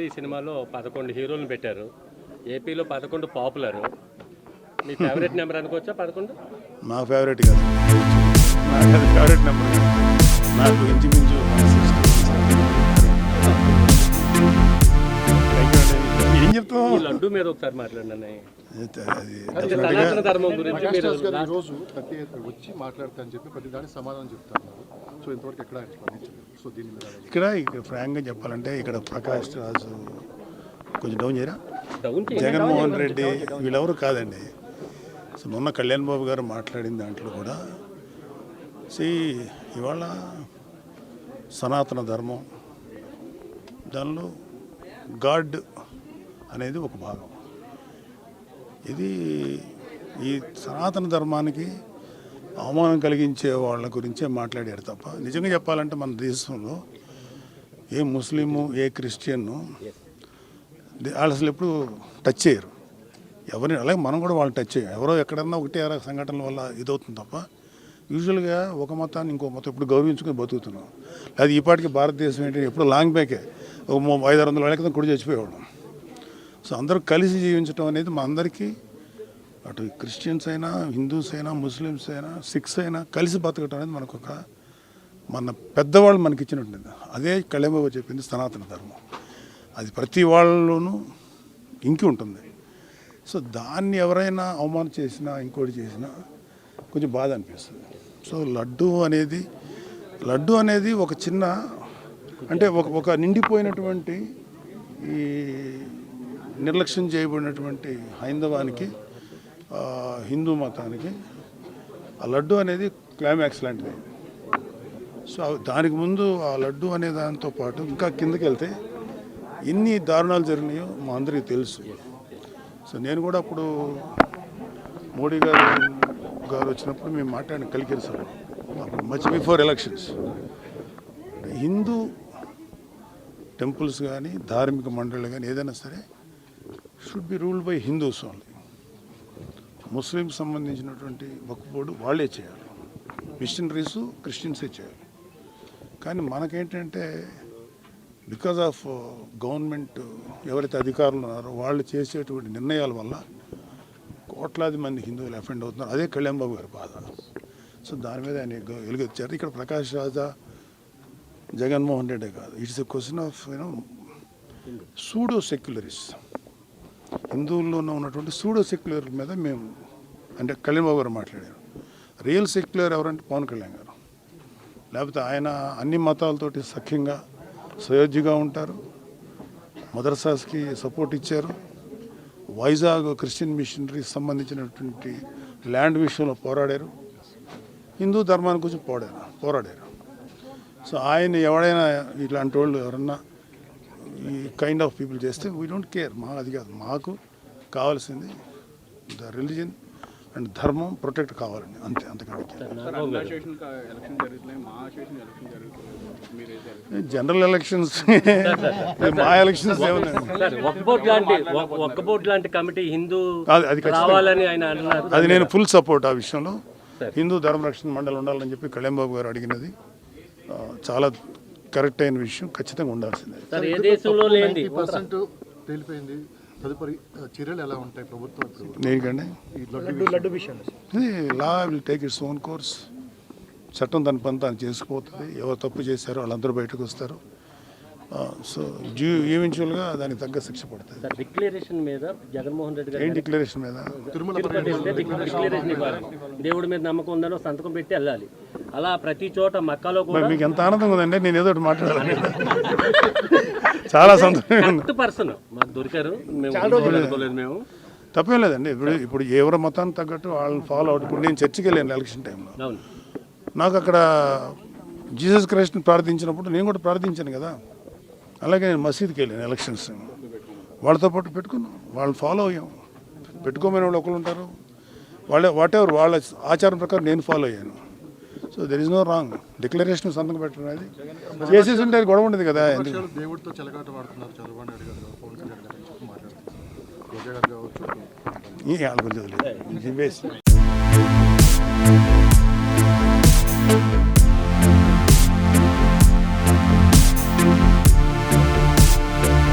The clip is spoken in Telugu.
ఈ సినిమాలో పదకొండు హీరోలను పెట్టారు. ఏపీలో పదకొండు పాపులర్. మీ ఫేవరెట్ నెంబర్ అనుకోవచ్చా పదకొండు? నా ఫేవరెట్ కాదు. నాకు ఫేవరెట్ నెంబర్. నాకు ఇంచుమించు ఏం చెప్తాం లడ్డు మీద ఒకసారి మాట్లాడండి సనాతన ధర్మం గురించి మీరు ప్రకాష్ గారు ఈ రోజు ప్రతి వచ్చి మాట్లాడతా అని చెప్పి ప్రతి దానికి సమాధానం చెప్తున్నారు. సో ఇంతవరకు ఎక్కడ స్పందించలేదు. సో దీని మీద ఇక్కడ ఇక్కడ ఫ్రాంక్గా చెప్పాలంటే ఇక్కడ ప్రకాష్ రాజు కొంచెం డౌన్ చేయరా. జగన్మోహన్ రెడ్డి వీళ్ళెవరు కాదండి. సో మొన్న కళ్యాణ్ బాబు గారు మాట్లాడిన దాంట్లో కూడా సి ఇవాళ సనాతన ధర్మం దానిలో గాడ్ అనేది ఒక భాగం. ఇది ఈ సనాతన ధర్మానికి అవమానం కలిగించే వాళ్ళ గురించే మాట్లాడారు తప్ప. నిజంగా చెప్పాలంటే మన దేశంలో ఏ ముస్లిము ఏ క్రిస్టియన్ను వాళ్ళు అసలు ఎప్పుడు టచ్ చేయరు. ఎవరిని అలాగే మనం కూడా వాళ్ళు టచ్ చేయం. ఎవరో ఎక్కడన్నా ఒకటే సంఘటనల వల్ల ఇదవుతుంది తప్ప. యూజువల్గా ఒక మతాన్ని ఇంకో మతం ఇప్పుడు గౌరవించుకొని బతుకుతున్నాం. అది ఈపాటికి భారతదేశం ఏంటి ఎప్పుడు లాంగ్ బ్యాకే. ఒక ఐదు ఆరు వందల వేల క్రితం కూడా చచ్చిపోయేవాడు సో అందరూ కలిసి జీవించడం అనేది మా అందరికీ అటు క్రిస్టియన్స్ అయినా హిందూస్ అయినా ముస్లిమ్స్ అయినా సిక్స్ అయినా కలిసి బతకటం అనేది మనకు ఒక మన పెద్దవాళ్ళు మనకి ఇచ్చినట్టుంది అదే కళ్యాణబాబు చెప్పింది సనాతన ధర్మం. అది ప్రతి వాళ్ళలోనూ ఇంకి ఉంటుంది. సో దాన్ని ఎవరైనా అవమానం చేసినా ఇంకోటి చేసినా కొంచెం బాధ అనిపిస్తుంది. సో లడ్డు అనేది లడ్డు అనేది ఒక చిన్న అంటే ఒక ఒక నిండిపోయినటువంటి ఈ నిర్లక్ష్యం చేయబడినటువంటి హైందవానికి హిందూ మతానికి ఆ లడ్డు అనేది క్లైమాక్స్ లాంటిది. సో దానికి ముందు ఆ లడ్డు అనే దానితో పాటు ఇంకా కిందకి వెళ్తే ఎన్ని దారుణాలు జరిగినాయో మా అందరికీ తెలుసు. సో నేను కూడా అప్పుడు మోడీ గారు గారు వచ్చినప్పుడు మేము మాట్లాడిన కలికిరి సార్ అప్పుడు much before elections. Hindu temples కానీ ధార్మిక మండళ్ళు కానీ ఏదైనా సరే should be ruled by Hindus only. Muslim సంబంధించినటువంటి వక్ఫ్ వాళ్ళే చేయాలి. మిషనరీసు క్రిస్టియన్సే చేయాలి. కానీ మనకేంటంటే బికాజ్ ఆఫ్ గవర్నమెంట్ ఎవరైతే అధికారులు ఉన్నారో వాళ్ళు చేసేటువంటి నిర్ణయాల వల్ల కోట్లాది మంది హిందువులు అఫెండ్ అవుతున్నారు. అదే కళ్యాణ్ బాబు గారి బాధ. సో దాని మీద ఆయన గ- వెలుగొచ్చారు ఇక్కడ ప్రకాష్ రాజా జగన్మోహన్ రెడ్డి కాదు. It's a question of you know pseudo secularist హిందువుల్లోనే ఉన్నటువంటి సూడో సెక్యులర్ మీద మేము అంటే కళ్యాణ్ బాబు గారు మాట్లాడారు. రియల్ సెక్యులర్ ఎవరంటే పవన్ కళ్యాణ్ గారు. లేకపోతే ఆయన అన్ని మతాలతోటి సఖ్యంగా సయోధ్యగా ఉంటారు. మదర్సాస్కి సపోర్ట్ ఇచ్చారు. వైజాగ్ క్రిస్టియన్ మిషనరీకి సంబంధించినటువంటి ల్యాండ్ విషయంలో పోరాడారు. హిందూ ధర్మాన్ని గురించి పోరాడారు పోరాడారు. సో ఆయన ఎవడైనా ఇట్లాంటి వాళ్ళు ఎవరన్నా ఈ కైండ్ ఆఫ్ పీపుల్ చేస్తే వీ డోంట్ కేర్ మా అది కాదు. మాకు కావాల్సింది ద రిలీజన్ అండ్ ధర్మం ప్రొటెక్ట్ కావాలండి అంతే అంతకంటే జనరల్ ఎలక్షన్స్ మా ఎలక్షన్స్ ఏమన్నా సార్ ఒక్క బోర్డు లాంటి ఒక్క- ఒక్క బోర్డు లాంటి కమిటీ హిందూ అది- అది ఖచ్చితంగా. రావాలని ఆయన అన్నారు. అది నేను ఫుల్ సపోర్ట్ ఆ విషయంలో. హిందూ ధర్మరక్షణ మండలి ఉండాలని చెప్పి కళ్యాణ్ బాబు గారు అడిగినది. చాలా కరెక్ట్ అయిన విషయం ఖచ్చితంగా ఉండాల్సిందే. తేలిపోయింది. తదుపరి చర్యలు ఎలా ఉంటాయి ప్రభుత్వం law will take its own course. చట్టం దాని పని తాను చేసుకుపోతుంది. ఎవరు తప్పు చేశారో వాళ్ళందరూ బయటకు వస్తారు. సో జ్యూ ఈవెన్చువల్గా దానికి తగ్గ శిక్ష పడుతుంది. సార్ డిక్లరేషన్ మీద జగన్మోహన్ రెడ్డి గారు ఏం డిక్లరేషన్ మీద? డిక్లరేషన్ ఇవ్వాలి. దేవుడి మీద నమ్మకం ఉందనో సంతకం పెట్టి వెళ్ళాలి. అలా ప్రతి చోట మక్కాలో కూడా మీకు ఎంత ఆనందంగా ఉందండి? నేను ఏదో ఒకటి మాట్లాడాలి. చాలా కరెక్ట్ పర్సన్. మాకు దొరికారు. మేము తప్పేం లేదండి. ఇప్పుడు ఇప్పుడు ఎవరి మతానికి తగ్గట్టు వాళ్ళని ఫాలో అవుట్. ఇప్పుడు నేను చర్చికి వెళ్ళాను ఎలక్షన్ టైంలో నాకు అక్కడ జీసస్ క్రైస్ట్ని ప్రార్థించినప్పుడు నేను కూడా ప్రార్థించాను కదా. అలాగే నేను మసీద్కి వెళ్ళాను ఎలక్షన్స్ వాళ్ళతో పాటు పెట్టుకున్నాం. వాళ్ళని ఫాలో అయ్యాం. పెట్టుకోమని వాళ్ళు ఒకరు ఉంటారు. వాళ్ళే వాట్ ఎవర్ వాళ్ళ ఆచారం ప్రకారం నేను ఫాలో అయ్యాను. So there is no wrong declaration సంతకం పెట్టడం అనేది చేసేసి ఉంటే గొడవ ఉండదు కదా. దేవుడితో చెలగాట వాడుతున్నారు చంద్రబాబు నాయుడు గారు పవన్ కళ్యాణ్ గారు అని చెప్పి మాట్లాడుతున్నారు. రోజా గారు కావచ్చు. ఈ వాళ్ళ గురించి వదిలేదు. ఇది వేస్ట్.